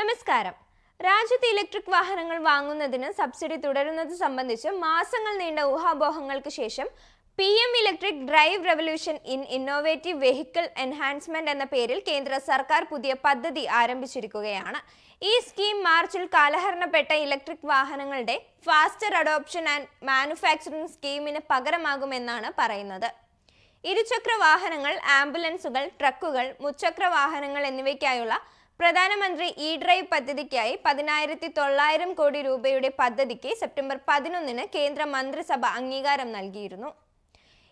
നമസ്കാരം. രാജ്യത്ത് ഇലക്ട്രിക് വാഹനങ്ങൾ വാങ്ങുന്നതിന് സബ്സിഡി തുടരുന്നത് സംബന്ധിച്ച് മാസങ്ങൾ നീണ്ട ഊഹാപോഹങ്ങൾക്ക് ശേഷം P M electric drive revolution in innovative vehicle enhancement എന്ന പേരിൽ കേന്ദ്ര സർക്കാർ പുതിയ പദ്ധതി ആരംഭിച്ചിരിക്കുകയാണ്. ഈ സ്കീം മാർച്ചിൽ കാലഹരണപ്പെട്ട ഇലക്ട്രിക് വാഹനങ്ങളുടെ ഫാസ്റ്റർ അഡോപ്ഷൻ ആൻഡ് മാനുഫാക്ചറിംഗ് സ്കീമിന് പകരമാകുമെന്നാണ് പറയുന്നത്. ഇരുചക്ര വാഹനങ്ങൾ ആംബുലൻസുകൾ ട്രക്കുകൾ മുച്ചക്ര വാഹനങ്ങൾ എന്നിവയ്ക്കായുള്ള പ്രധാനമന്ത്രി ഇ ഡ്രൈവ് പദ്ധതിക്കായി പതിനായിരത്തി തൊള്ളായിരം കോടി രൂപയുടെ പദ്ധതിക്ക് സെപ്റ്റംബർ പതിനൊന്നിന് കേന്ദ്ര മന്ത്രിസഭ അംഗീകാരം നൽകിയിരുന്നു.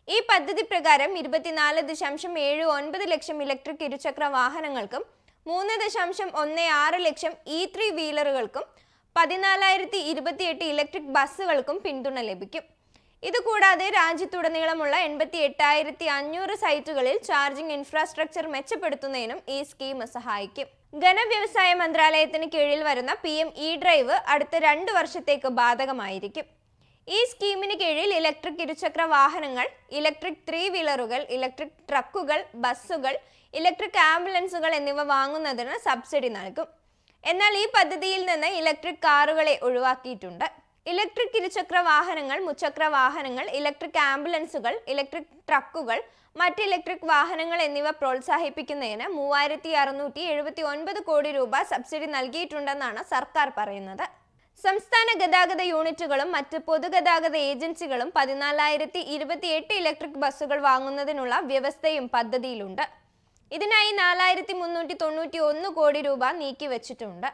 ഈ പദ്ധതി പ്രകാരം ഇരുപത്തിനാല് ദശാംശം ഏഴ് ഒൻപത് ലക്ഷം ഇലക്ട്രിക് ഇരുചക്ര വാഹനങ്ങൾക്കും മൂന്ന് ദശാംശം ഒന്ന് ആറ് ലക്ഷം ഇ ത്രീ വീലറുകൾക്കും പതിനാലായിരത്തി ഇരുപത്തിയെട്ട് ഇലക്ട്രിക് ബസ്സുകൾക്കും പിന്തുണ ലഭിക്കും. ഇതുകൂടാതെ രാജ്യത്തുടനീളമുള്ള എൺപത്തി എട്ടായിരത്തി അഞ്ഞൂറ് സൈറ്റുകളിൽ ചാർജിംഗ് ഇൻഫ്രാസ്ട്രക്ചർ മെച്ചപ്പെടുത്തുന്നതിനും ഈ സ്കീം സഹായിക്കും. ഘനവ്യവസായ മന്ത്രാലയത്തിന് കീഴിൽ വരുന്ന പി എം ഇ ഡ്രൈവ് അടുത്ത രണ്ട് വർഷത്തേക്ക് ബാധകമായിരിക്കും. ഈ സ്കീമിന് കീഴിൽ ഇലക്ട്രിക് ഇരുചക്ര വാഹനങ്ങൾ ഇലക്ട്രിക് ത്രീ വീലറുകൾ ഇലക്ട്രിക് ട്രക്കുകൾ ബസ്സുകൾ ഇലക്ട്രിക് ആംബുലൻസുകൾ എന്നിവ വാങ്ങുന്നതിന് സബ്സിഡി നൽകും. എന്നാൽ ഈ പദ്ധതിയിൽ നിന്ന് ഇലക്ട്രിക് കാറുകളെ ഒഴിവാക്കിയിട്ടുണ്ട്. ഇലക്ട്രിക് ഇരുചക്ര വാഹനങ്ങൾ മുച്ചക്ര വാഹനങ്ങൾ ഇലക്ട്രിക് ആംബുലൻസുകൾ ഇലക്ട്രിക് ട്രക്കുകൾ മറ്റ് ഇലക്ട്രിക് വാഹനങ്ങൾ എന്നിവ പ്രോത്സാഹിപ്പിക്കുന്നതിന് മൂവായിരത്തി അറുന്നൂറ്റി എഴുപത്തി ഒൻപത് കോടി രൂപ സബ്സിഡി നൽകിയിട്ടുണ്ടെന്നാണ് സർക്കാർ പറയുന്നത്. സംസ്ഥാന ഗതാഗത യൂണിറ്റുകളും മറ്റ് പൊതുഗതാഗത ഏജൻസികളും പതിനാലായിരത്തി ഇരുപത്തിയെട്ട് ഇലക്ട്രിക് ബസ്സുകൾ വാങ്ങുന്നതിനുള്ള വ്യവസ്ഥയും പദ്ധതിയിലുണ്ട്. ഇതിനായി നാലായിരത്തി മുന്നൂറ്റി തൊണ്ണൂറ്റി ഒന്ന് കോടി രൂപ നീക്കിവച്ചിട്ടുണ്ട്.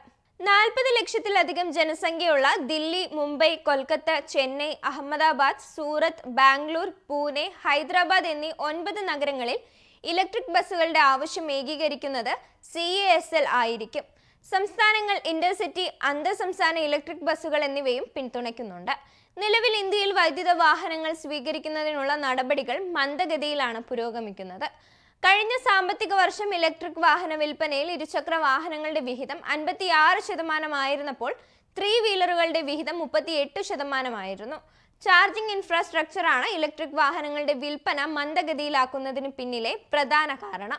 നാൽപ്പത് ലക്ഷത്തിലധികം ജനസംഖ്യയുള്ള ദില്ലി മുംബൈ കൊൽക്കത്ത ചെന്നൈ അഹമ്മദാബാദ് സൂറത്ത് ബാംഗ്ലൂർ പൂനെ ഹൈദരാബാദ് എന്നീ ഒൻപത് നഗരങ്ങളിൽ ഇലക്ട്രിക് ബസ്സുകളുടെ ആവശ്യം ഏകീകരിക്കുന്നത് സി എ എസ് എൽ ആയിരിക്കും. സംസ്ഥാനങ്ങൾ ഇന്റർസിറ്റി അന്തർ സംസ്ഥാന ഇലക്ട്രിക് ബസ്സുകൾ എന്നിവയും പിന്തുണയ്ക്കുന്നുണ്ട്. നിലവിൽ ഇന്ത്യയിൽ വൈദ്യുത വാഹനങ്ങൾ സ്വീകരിക്കുന്നതിനുള്ള നടപടികൾ മന്ദഗതിയിലാണ് പുരോഗമിക്കുന്നത്. കഴിഞ്ഞ സാമ്പത്തിക വർഷം ഇലക്ട്രിക് വാഹന വിൽപ്പനയിൽ ഇരുചക്ര വാഹനങ്ങളുടെ വിഹിതം അൻപത്തിയാറ് ശതമാനമായിരുന്നപ്പോൾ ത്രീ വീലറുകളുടെ വിഹിതം മുപ്പത്തിയെട്ട് ശതമാനമായിരുന്നു. ചാർജിംഗ് ഇൻഫ്രാസ്ട്രക്ചറാണ് ഇലക്ട്രിക് വാഹനങ്ങളുടെ വിൽപ്പന മന്ദഗതിയിലാക്കുന്നതിന് പിന്നിലെ പ്രധാന കാരണം.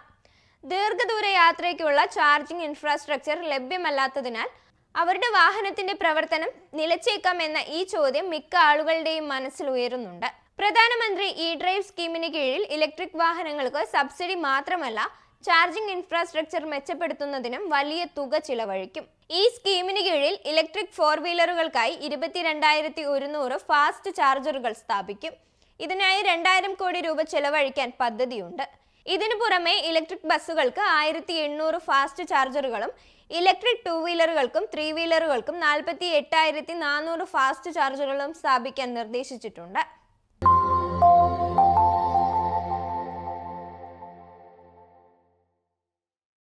ദീർഘദൂര യാത്രയ്ക്കുള്ള ചാർജിംഗ് ഇൻഫ്രാസ്ട്രക്ചർ ലഭ്യമല്ലാത്തതിനാൽ അവരുടെ വാഹനത്തിന്റെ പ്രവർത്തനം നിലച്ചേക്കാം എന്ന ഈ ചോദ്യം മിക്ക ആളുകളുടെയും മനസ്സിൽ ഉയരുന്നുണ്ട്. പ്രധാനമന്ത്രി ഇ ഡ്രൈവ് സ്കീമിന് കീഴിൽ ഇലക്ട്രിക് വാഹനങ്ങൾക്ക് സബ്സിഡി മാത്രമല്ല ചാർജിംഗ് ഇൻഫ്രാസ്ട്രക്ചർ മെച്ചപ്പെടുത്തുന്നതിനും വലിയ തുക ചിലവഴിക്കും. ഈ സ്കീമിന് കീഴിൽ ഇലക്ട്രിക് ഫോർ വീലറുകൾക്കായി ഇരുപത്തിരണ്ടായിരത്തി ഒരുന്നൂറ് ഫാസ്റ്റ് ചാർജറുകൾ സ്ഥാപിക്കും. ഇതിനായി രണ്ടായിരം കോടി രൂപ ചെലവഴിക്കാൻ പദ്ധതിയുണ്ട്. ഇതിനു പുറമെ ഇലക്ട്രിക് ബസ്സുകൾക്ക് ആയിരത്തി എണ്ണൂറ് ഫാസ്റ്റ് ചാർജറുകളും ഇലക്ട്രിക് ടു വീലറുകൾക്കും ത്രീ വീലറുകൾക്കും നാൽപ്പത്തി എട്ടായിരത്തി നാനൂറ് ഫാസ്റ്റ് ചാർജറുകളും സ്ഥാപിക്കാൻ നിർദ്ദേശിച്ചിട്ടുണ്ട്.